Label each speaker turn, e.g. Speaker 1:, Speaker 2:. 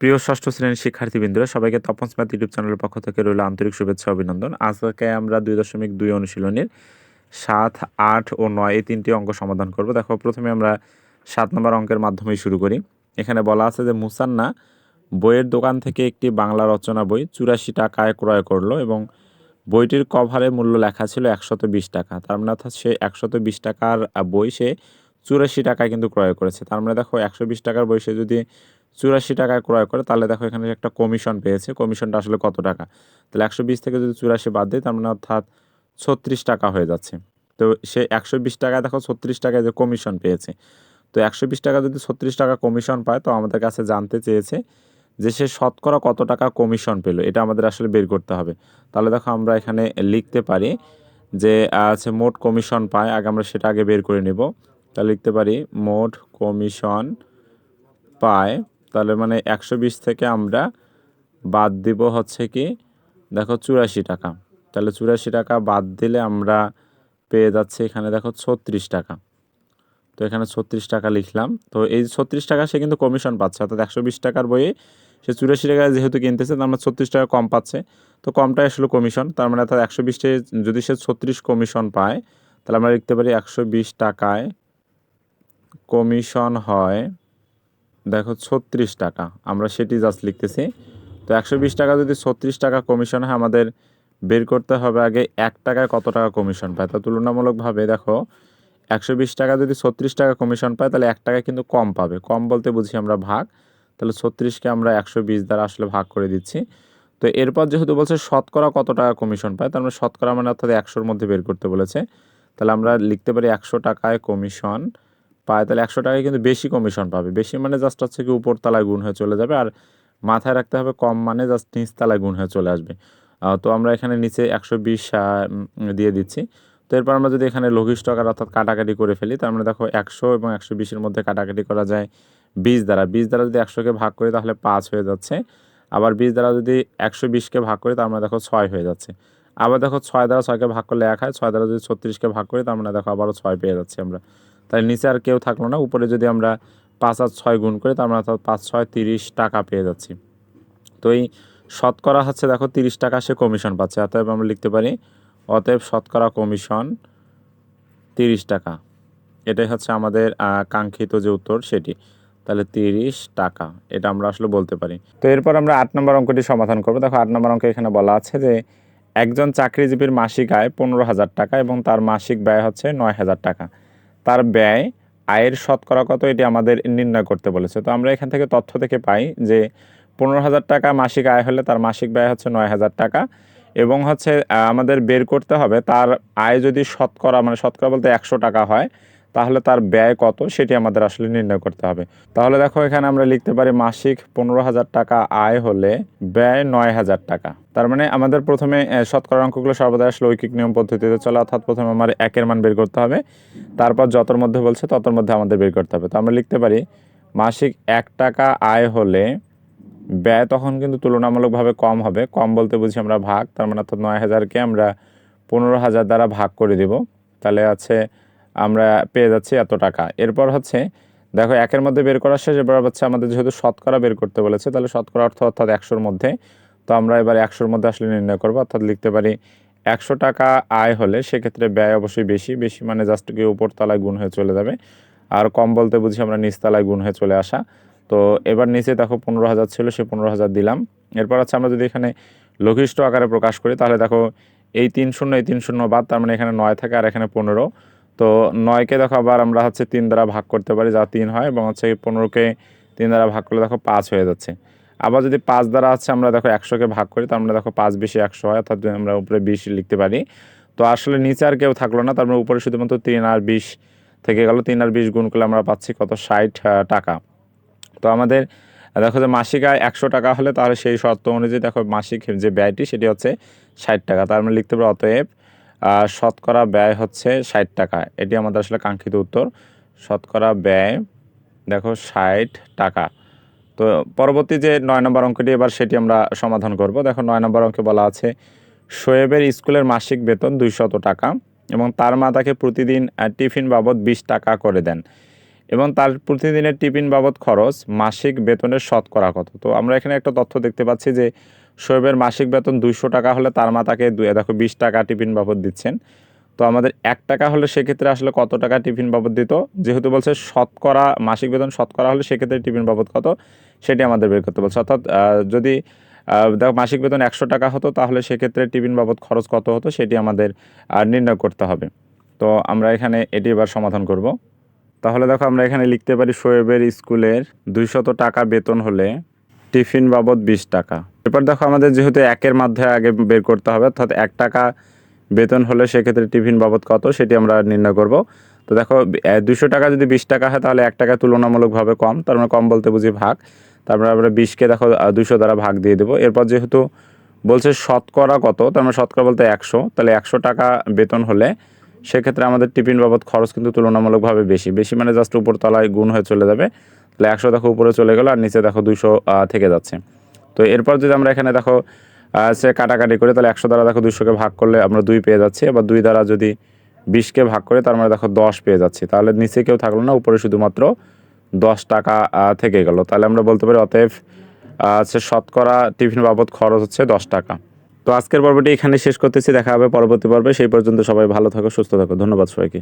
Speaker 1: প্রিয় ষষ্ঠ শ্রেণির শিক্ষার্থীবৃন্দরা, সবাইকে তপন স্মার্ট ইউটিউব চ্যানেলের পক্ষ থেকে রইল আন্তরিক শুভেচ্ছা অভিনন্দন। আজকে আমরা দুই দশমিক দুই অনুশীলনের সাত, আট ও নয় এই তিনটি অঙ্ক সমাধান করব। দেখো, প্রথমে আমরা সাত নম্বর অঙ্কের মাধ্যমেই শুরু করি। এখানে বলা আছে যে মুসান্না বইয়ের দোকান থেকে একটি বাংলা রচনা বই চুরাশি টাকায় ক্রয় করল এবং বইটির কভারে মূল্য লেখা ছিল একশত বিশ টাকা। তার মানে অর্থাৎ সে একশত বিশ টাকার বই সে চুরাশি টাকায় কিন্তু ক্রয় করেছে। তার মানে দেখো একশো বিশ টাকার বই সে যদি চুরাশি টাকায় ক্রয় করে, তাহলে দেখো এখানে একটা কমিশন পেয়েছে। কমিশনটা আসলে কত টাকা? তাহলে একশো বিশ থেকে যদি চুরাশি বাদ দিই, তার মানে অর্থাৎ ছত্রিশ টাকা হয়ে যাচ্ছে। তো সে একশো বিশ টাকায় দেখো ছত্রিশ টাকায় যে কমিশন পেয়েছে। তো একশো বিশ টাকা যদি ছত্রিশ টাকা কমিশন পায়, তো আমাদের কাছে জানতে চেয়েছে যে সে শতকরা কত টাকা কমিশন পেল। এটা আমাদের আসলে বের করতে হবে। তাহলে দেখো আমরা এখানে লিখতে পারি যে আছে মোট কমিশন পায়, আগে আমরা সেটা আগে বের করে নিব। তাহলে লিখতে পারি, মোট কমিশন পায় তাহলে মানে একশো বিশ থেকে আমরা বাদ দিব হচ্ছে কি, দেখো চুরাশি টাকা। তাহলে চুরাশি টাকা বাদ দিলে আমরা পেয়ে যাচ্ছি এখানে দেখো ছত্রিশ টাকা। তো এখানে ছত্রিশ টাকা লিখলাম। তো এই ছত্রিশ টাকা সে কিন্তু কমিশন পাচ্ছে, অর্থাৎ একশো বিশ টাকার বইয়ে সে চুরাশি টাকা যেহেতু কিনতেছে, তার মানে ছত্রিশ টাকা কম পাচ্ছে। তো কমটাই আসলে কমিশন তার মানে অর্থাৎ একশো বিশে যদি সে ছত্রিশ কমিশন পায়, তাহলে আমরা লিখতে পারি একশো বিশ টাকায় কমিশন হয় দেখো ছত্রিশ টাকা। আমরা সেটি জাস্ট লিখতেছি। তো একশো বিশ টাকা যদি ছত্রিশ টাকা কমিশন হয়, আমাদের বের করতে হবে আগে এক টাকায় কত টাকা কমিশন পায়? তা তুলনামূলকভাবে দেখো, একশো বিশ টাকা যদি ছত্রিশ টাকা কমিশন পায়, তাহলে এক টাকা কিন্তু কম পাবে। কম বলতে বুঝি আমরা ভাগ। তাহলে ছত্রিশকে আমরা একশো বিশ দ্বারা আসলে ভাগ করে দিচ্ছি। তো এরপর যেহেতু বলছে শতকরা কত টাকা কমিশন পায়, তার মানে শতকরা মানে অর্থাৎ একশোর মধ্যে বের করতে বলেছে। তাহলে আমরা লিখতে পারি একশো টাকায় কমিশন পায়, তাহলে একশো টাকায় কিন্তু বেশি কমিশন পাবে। বেশি মানে জাস্ট হচ্ছে কি উপর তলায় গুণ হয়ে চলে যাবে। আর মাথায় রাখতে হবে কম মানে জাস্ট নিচ তলায় গুণ হয়ে চলে আসবে। তো আমরা এখানে নিচে একশো বিশ দিয়ে দিচ্ছি। তো এরপর আমরা যদি এখানে লঘিষ্ঠ আকার অর্থাৎ কাটাকাটি করে ফেলি, তার মানে দেখো একশো এবং একশো বিশের মধ্যে কাটাকাটি করা যায় বিশ দ্বারা। বিশ দ্বারা যদি একশোকে ভাগ করি, তাহলে পাঁচ হয়ে যাচ্ছে। আবার বিশ দ্বারা যদি একশো বিশকে ভাগ করি, তার মানে দেখো ছয় হয়ে যাচ্ছে। আবার দেখো ছয় দ্বারা ছয়কে ভাগ করলে এক হয়, ছয় দ্বারা যদি ছত্রিশকে ভাগ করি, তার মানে দেখো আবারও ছয় পেয়ে যাচ্ছি আমরা। তাহলে নিচে আর কেউ থাকল না। উপরে যদি আমরা পাঁচ আর ছয় গুণ করি, তার মানে পাঁচ, ছয়, তিরিশ টাকা পেয়ে যাচ্ছি। তো এই শতকরা হচ্ছে দেখো তিরিশ টাকা সে কমিশন পাচ্ছে। অতএব আমরা লিখতে পারি, অতএব শতকরা কমিশন তিরিশ টাকা। এটাই হচ্ছে আমাদের কাঙ্ক্ষিত যে উত্তর সেটি। তাহলে তিরিশ টাকা, এটা আমরা আসলে বলতে পারি। তো এরপর আমরা আট নম্বর অঙ্কটি সমাধান করব। দেখো আট নম্বর অঙ্কে এখানে বলা আছে যে, একজন চাকরিজীবীর মাসিক আয় পনেরো হাজার টাকা এবং তার মাসিক ব্যয় হচ্ছে নয় হাজার টাকা। তার ব্যয়, আয়ের শতকরা কত এটি আমাদের নির্ণয় করতে বলেছে। তো আমরা এখান থেকে তথ্য থেকে পাই যে পনেরো হাজার টাকা মাসিক আয় হলে তার মাসিক ব্যয় হচ্ছে নয় হাজার টাকা এবং হচ্ছে আমাদের বের করতে হবে তার আয় যদি শতকরা মানে শতকরা বলতে একশো টাকা হয় তাহলে তার ব্যয় কত সেটি আমাদের আসলে নির্ণয় করতে হবে। তাহলে দেখো এখানে আমরা লিখতে পারি মাসিক পনেরো হাজার টাকা আয় হলে ব্যয় নয় হাজার টাকা। তার মানে আমাদের প্রথমে শতকরা অঙ্কগুলো সর্বদা আসলে ঐকিক নিয়ম পদ্ধতিতে চলে, অর্থাৎ প্রথমে আমার একের মান বের করতে হবে, তারপর যতর মধ্যে বলছে ততর মধ্যে আমাদের বের করতে হবে। তো আমরা লিখতে পারি মাসিক এক টাকা আয় হলে ব্যয় তখন কিন্তু তুলনামূলকভাবে কম হবে। কম বলতে বুঝি আমরা ভাগ, তার মানে অর্থাৎ নয় হাজারকে আমরা পনেরো হাজার দ্বারা ভাগ করে দিব। তাহলে আছে আমরা পেয়ে যাচ্ছি এত টাকা। এরপর হচ্ছে, দেখো, একের মধ্যে বের করা শেষ, এবার হচ্ছে আমাদের যেহেতু শতকরা বের করতে বলেছে, তাহলে শতকরা অর্থ অর্থাৎ একশোর মধ্যে। তো আমরা এবার একশোর মধ্যে আসলে নির্ণয় করব, অর্থাৎ লিখতে পারি একশো টাকা আয় হলে সেক্ষেত্রে ব্যয় অবশ্যই বেশি বেশি মানে জাস্ট কি উপর তলায় গুণ হয়ে চলে যাবে। আর কম বলতে বুঝি আমরা নিচতলায় গুণ হয়ে চলে আসা। তো এবার নিচে দেখো পনেরো হাজার ছিল, সে পনেরো হাজার দিলাম। এরপর হচ্ছে আমরা যদি এখানে লঘিষ্ঠ আকারে প্রকাশ করি, তাহলে দেখো এই তিন শূন্য, এই তিন শূন্য বাদ, তার মানে এখানে নয় থাকে আর এখানে পনেরো। তো নয়কে দেখো আবার আমরা হচ্ছে তিন দ্বারা ভাগ করতে পারি, যা তিন হয়, এবং হচ্ছে পনেরোকে তিন দ্বারা ভাগ করলে দেখো পাঁচ হয়ে যাচ্ছে। আবার যদি পাঁচ দ্বারা হচ্ছে আমরা দেখো একশোকে ভাগ করি, তার মানে দেখো পাঁচ বেশি একশো হয়, অর্থাৎ আমরা উপরে বিশ লিখতে পারি। তো আসলে নিচে আর কেউ থাকল না, তার মানে উপরে শুধুমাত্র তিন আর বিশ থেকে গেল, তিন আর বিশ গুণ করলে আমরা পাচ্ছি কত? ষাট টাকা। তো আমাদের, দেখো যে মাসিক আয় একশো টাকা হলে তাহলে সেই শর্ত অনুযায়ী দেখো মাসিক যে ব্যয়টি, সেটি হচ্ছে ষাট টাকা। তার মানে লিখতে পারি, অতএব শতকরা ব্যয় হচ্ছে ষাট টাকা। এটি আমাদের আসলে কাঙ্ক্ষিত উত্তর। শতকরা ব্যয়, দেখো ষাট টাকা। তো পরবর্তী যে নয় নম্বর অঙ্কটি, এবার সেটি আমরা সমাধান করব। দেখো নয় নম্বর অঙ্কে বলা আছে শোয়েবের স্কুলের মাসিক বেতন দুইশত টাকা এবং তার মা তাকে প্রতিদিন টিফিন বাবদ বিশ টাকা করে দেন এবং তার প্রতিদিনের টিফিন বাবদ খরচ মাসিক বেতনের শতকরা কত। তো আমরা এখানে একটা তথ্য দেখতে পাচ্ছি যে শোয়েবের মাসিক বেতন দুইশো টাকা হলে তার মা তাকে দুই- দেখো বিশ টাকা টিফিন বাবদ দিচ্ছেন। তো আমাদের এক টাকা হলে সেক্ষেত্রে আসলে কত টাকা টিফিন বাবদ দিত? যেহেতু বলছে শতকরা, মাসিক বেতন শতকরা হলে সেক্ষেত্রে টিফিন বাবদ কত? সেটি আমাদের বের করতে বলছে। অর্থাৎ যদি দেখো মাসিক বেতন একশো টাকা হতো, তাহলে সেক্ষেত্রে টিফিন বাবদ খরচ কত হতো সেটি আমাদের নির্ণয় করতে হবে। তো আমরা এখানে এটি এবার সমাধান করব। তাহলে দেখো আমরা এখানে লিখতে পারি শোয়েবের স্কুলের দুইশত টাকা বেতন হলে টিফিন বাবদ বিশ টাকা। এরপর দেখো আমাদের যেহেতু একের মাধ্যমে আগে বের করতে হবে, অর্থাৎ এক টাকা বেতন হলে সেক্ষেত্রে টিফিন বাবদ কত সেটি আমরা নির্ণয় করব। তো দেখো দুশো টাকা যদি বিশ টাকা হয় তাহলে এক টাকা তুলনামূলকভাবে কম, তার মানে কম বলতে বুঝি ভাগ। তারপরে আমরা বিশকে দেখো দুশো দ্বারা ভাগ দিয়ে দেবো। এরপর যেহেতু বলছে শতকরা কত, তার মানে শতকরা বলতে একশো, তাহলে একশো টাকা বেতন হলে সেক্ষেত্রে আমাদের টিফিন বাবদ খরচ কিন্তু তুলনামূলকভাবে বেশি। বেশি মানে জাস্ট উপর তলায় গুণ হয়ে চলে যাবে। তাহলে একশো দেখো উপরে চলে গেলো আর নিচে দেখো দুশো থেকে যাচ্ছে। তো এরপর যদি আমরা এখানে দেখো সে কাটাকাটি করি, তাহলে একশো দ্বারা দেখো দুশোকে ভাগ করলে আমরা দুই পেয়ে যাচ্ছি। আবার দুই দ্বারা যদি বিশকে ভাগ করে, তার মানে দেখো দশ পেয়ে যাচ্ছি। তাহলে নিচে কেউ থাকল না, উপরে শুধুমাত্র দশ টাকা থেকে গেল। তাহলে আমরা বলতে পারি অতএব হচ্ছে শতকরা টিফিন বাবদ খরচ হচ্ছে দশ টাকা। তো আজকের পর্বটি এখানে শেষ করতেছি, দেখা হবে পরবর্তী পর্বে। সেই পর্যন্ত সবাই ভালো থাকো, সুস্থ থাকো। ধন্যবাদ সবাইকে।